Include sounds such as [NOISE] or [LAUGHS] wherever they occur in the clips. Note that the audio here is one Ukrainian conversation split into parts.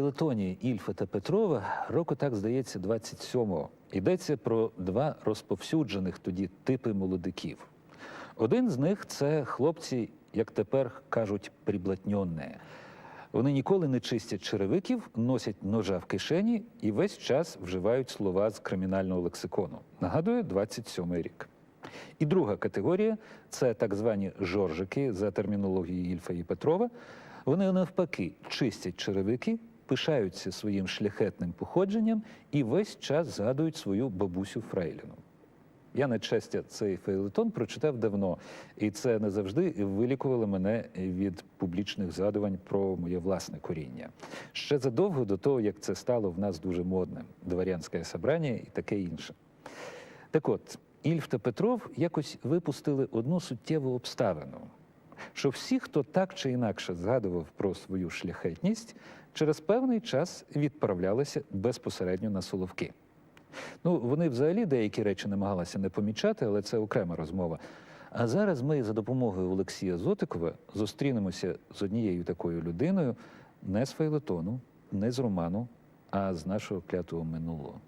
Летонії Ільфа та Петрова року так здається 27-го. Йдеться про два розповсюджених тоді типи молодиків. Один з них це хлопці, як тепер кажуть, приблатньонне. Вони ніколи не чистять черевиків, носять ножа в кишені і весь час вживають слова з кримінального лексикону. Нагадує 27-й рік. І друга категорія це так звані жоржики за термінологією Ільфа і Петрова. Вони навпаки чистять черевики, пишаються своїм шляхетним походженням і весь час згадують свою бабусю Фрейліну. Я на щастя цей фейлетон прочитав давно, і це не завжди вилікувало мене від публічних згадувань про моє власне коріння. Ще задовго до того, як це стало в нас дуже модним дворянське собрання і таке інше. Так от, Ільф та Петров якось випустили одну суттєву обставину, що всі, хто так чи інакше згадував про свою шляхетність, через певний час відправлялися безпосередньо на Соловки. Ну, вони взагалі деякі речі намагалися не помічати, але це окрема розмова. А зараз ми за допомогою Олексія Зотикова зустрінемося з однією такою людиною не з фейлетону, не з роману, а з нашого клятого минулого.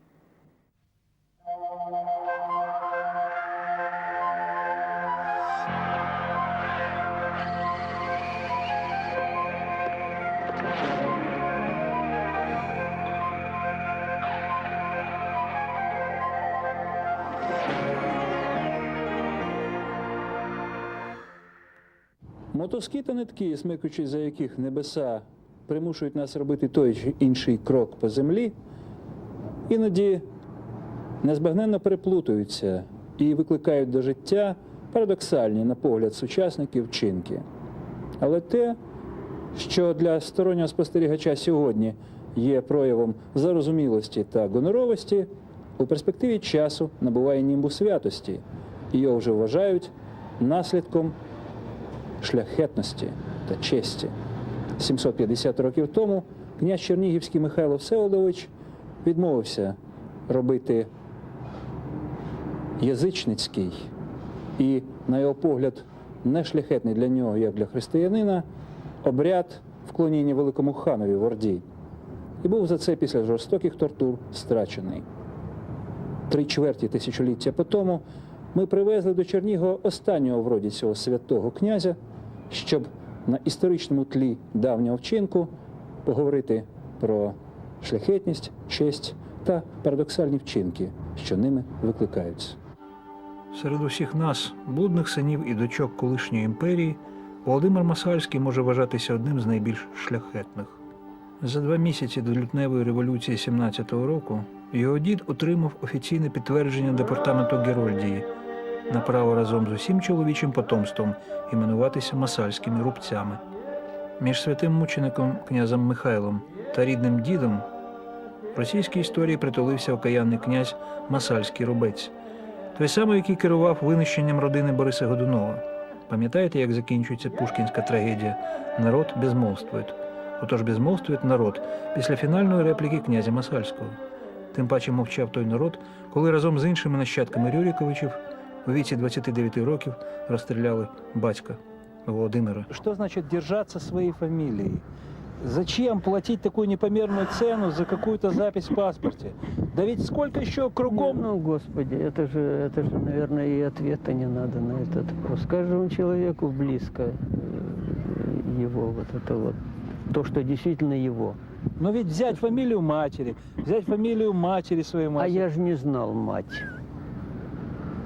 Мотузки та нитки, смикуючи за яких небеса примушують нас робити той чи інший крок по землі, іноді незбагненно переплутуються і викликають до життя парадоксальні, на погляд сучасників, вчинки. Але те, що для стороннього спостерігача сьогодні є проявом зарозумілості та гоноровості, у перспективі часу набуває німбу святості, і його вже вважають наслідком шляхетності та честі. 750 років тому князь Чернігівський Михайло Всеволодович відмовився робити язичницький і, на його погляд, не шляхетний для нього, як для християнина, обряд вклоніння великому ханові в Орді. І був за це після жорстоких тортур страчений. Три чверті тисячоліття по тому ми привезли до Чернігова останнього в роді цього святого князя, щоб на історичному тлі давнього вчинку поговорити про шляхетність, честь та парадоксальні вчинки, що ними викликаються. Серед усіх нас, блудних синів і дочок колишньої імперії, Володимир Масальський може вважатися одним з найбільш шляхетних. За два місяці до лютневої революції 17-го року його дід отримав офіційне підтвердження департаменту Герольдії на право разом з усім чоловічим потомством іменуватися масальськими рубцями. Між святим мучеником князем Михайлом та рідним дідом в російській історії притулився окаянний князь Масальський рубець, той самий, який керував винищенням родини Бориса Годунова. Пам'ятаєте, як закінчується пушкінська трагедія? Народ безмовствує. Отож безмовствує народ після фінальної репліки князя Масальського. Тим паче мовчав той народ, коли разом з іншими нащадками Рюриковичів у віці 29 років розстріляли батька Володимира. Що значить держатися своєї фамилии? Зачем платить такую непомерную цену за какую-то запись в паспорте? Да ведь сколько еще кругом... Ну, господи, это же, это же, наверное, и ответа не надо на этот вопрос. Каждому человеку близко э, его вот это вот, то, что действительно его. Но ведь взять фамилию матери, взять фамилию матери своей А матери. я же не знал мать.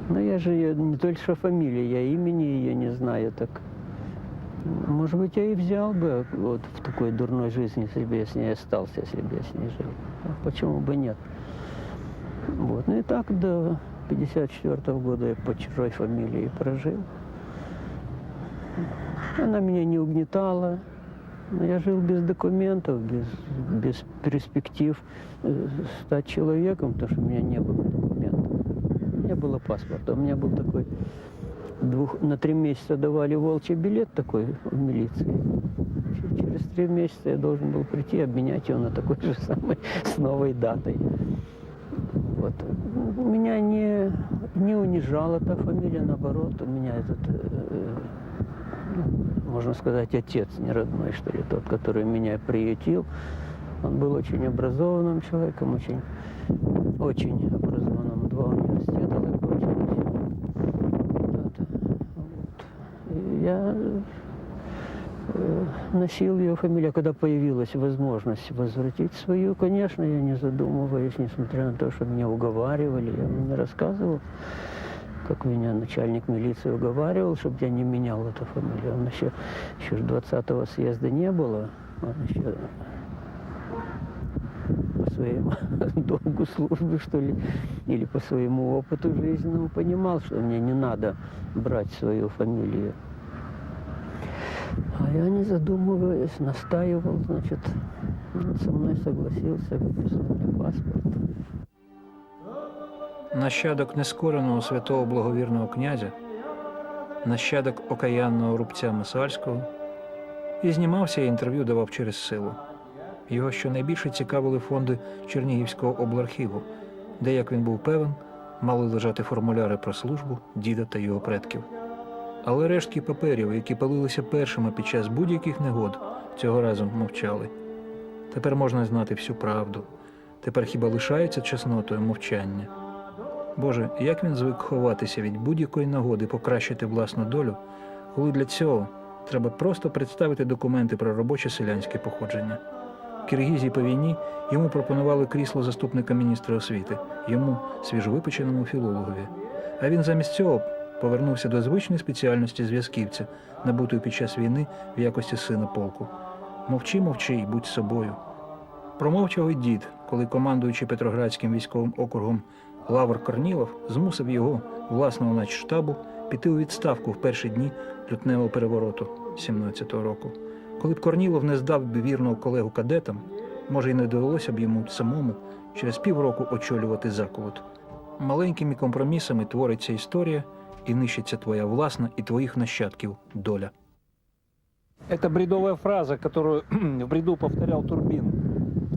Но я же ее, не только фамилия, я имени ее не знаю, так... Может быть, я и взял бы вот в такой дурной жизни, если бы я с ней остался, если бы я с ней жил. А почему бы нет? Вот. Ну и так до 54 года я по чужой фамилии прожил. Она меня не угнетала. Но я жил без документов, без, без перспектив э, стать человеком, потому что у меня не было документов. Не было паспорта. У меня был такой двух, на три месяца давали волчий билет такой в милиции. Через три месяца я должен был прийти, обменять его на такой же самый [LAUGHS] с новой датой. Вот. Меня не, не унижала та фамилия, наоборот, у меня этот, э, ну, можно сказать, отец не родной, что ли, тот, который меня приютил. Он был очень образованным человеком, очень, очень образованным. Два университета закончил. Вот. И Я э, носил ее фамилию, когда появилась возможность возвратить свою. Конечно, я не задумываясь, несмотря на то, что меня уговаривали, я вам не рассказывал, как меня начальник милиции уговаривал, чтобы я не менял эту фамилию. Он еще, еще ж 20-го съезда не было, он еще по своему [LAUGHS] долгу службы, что ли, или по своему опыту жизненному понимал, что мне не надо брать свою фамилию. А я, не задумываясь, настаивал, значит, он со мной согласился, выписал мне паспорт. Нащадок нескореного святого благовірного князя, нащадок окаянного рубця Масальського, і знімався і інтерв'ю давав через силу. Його щонайбільше цікавили фонди Чернігівського облархіву, де, як він був певен, мали лежати формуляри про службу діда та його предків. Але рештки паперів, які палилися першими під час будь-яких негод, цього разу мовчали. Тепер можна знати всю правду. Тепер хіба лишається чеснотою мовчання? Боже, як він звик ховатися від будь-якої нагоди покращити власну долю, коли для цього треба просто представити документи про робоче селянське походження. В Киргізії по війні йому пропонували крісло заступника міністра освіти, йому свіжовипеченому філологові. А він замість цього повернувся до звичної спеціальності зв'язківця, набутої під час війни в якості сина полку. Мовчи, мовчи і будь собою. Промовчав і дід, коли командуючий Петроградським військовим округом Лавр Корнілов змусив його, власного начштабу, піти у відставку в перші дні лютневого перевороту 17-го року. Коли б Корнілов не здав би вірного колегу кадетам, може, й не довелося б йому самому через півроку очолювати заколот. Маленькими компромісами твориться історія і нищиться твоя власна і твоїх нащадків доля. Это бредовая фраза, которую [CLEARS THROAT] в бреду повторял Турбин.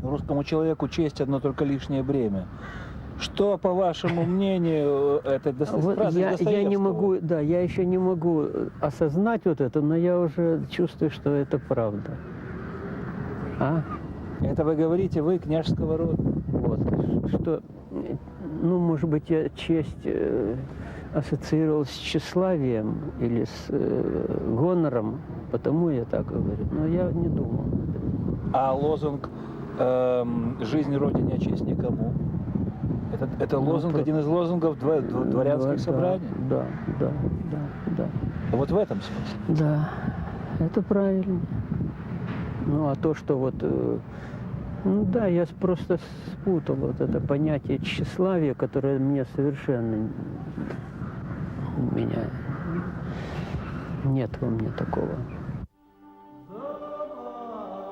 Русскому человеку честь одно только лишнее бремя. Что, по вашему мнению, это Дос- Вот фраза из я, я не Достоевского? могу, да, я еще не могу э, осознать вот это, но я уже чувствую, что это правда. А? Это вы говорите, вы княжского рода. Вот. Что, э, ну, может быть, я честь э, ассоциировал с тщеславием или с э, гонором, потому я так говорю. Но я не думал. А лозунг эм, «Жизнь Родине, а честь никому» это, это Ну, лозунг, про- один из лозунгов дво- дво- дворянских Да, собраний. Да, да, да, да. Вот в этом смысле. Да, это правильно. Ну а то, что вот, э, ну да, я просто спутал вот это понятие тщеславия, которое мне совершенно меня нет во мне такого.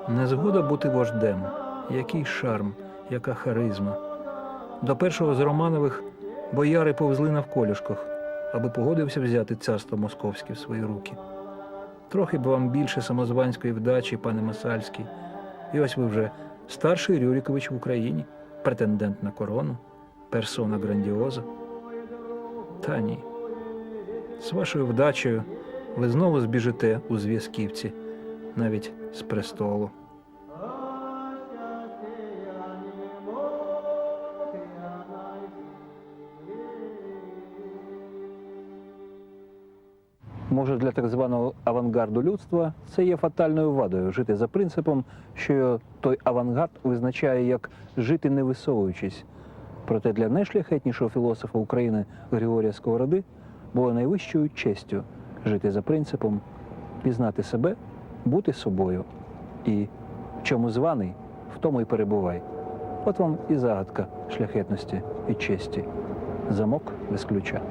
Незгода бути вождем. Який шарм, яка харизма. До першого з Романових бояри повзли навколішках, аби погодився взяти царство московське в свої руки. Трохи б вам більше самозванської вдачі, пане Масальський. І ось ви вже старший Рюрикович в Україні, претендент на корону, персона грандіоза. Та ні. З вашою вдачею ви знову збіжите у зв'язківці, навіть з престолу. Може, для так званого авангарду людства це є фатальною вадою жити за принципом, що той авангард визначає як жити не висовуючись. Проте для найшляхетнішого філософа України Григорія Сковороди було найвищою честю жити за принципом пізнати себе, бути собою. І в чому званий, в тому й перебувай. От вам і загадка шляхетності і честі. Замок без ключа.